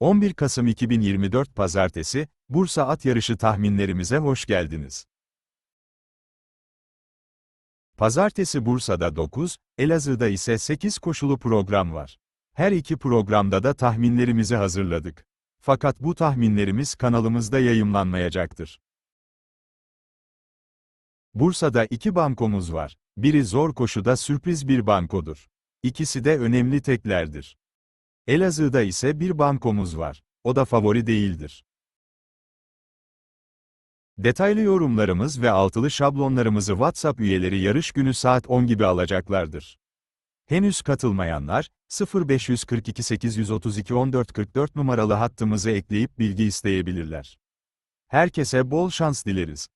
11 Kasım 2024 Pazartesi, Bursa At Yarışı tahminlerimize hoş geldiniz. Pazartesi Bursa'da 9, Elazığ'da ise 8 koşulu program var. Her iki programda da tahminlerimizi hazırladık. Fakat bu tahminlerimiz kanalımızda yayımlanmayacaktır. Bursa'da iki bankomuz var. Biri zor koşuda sürpriz bir bankodur. İkisi de önemli teklerdir. Elazığ'da ise bir bankomuz var. O da favori değildir. Detaylı yorumlarımız ve altılı şablonlarımızı WhatsApp üyeleri yarış günü saat 10 gibi alacaklardır. Henüz katılmayanlar, 0542 832 1444 numaralı hattımızı ekleyip bilgi isteyebilirler. Herkese bol şans dileriz.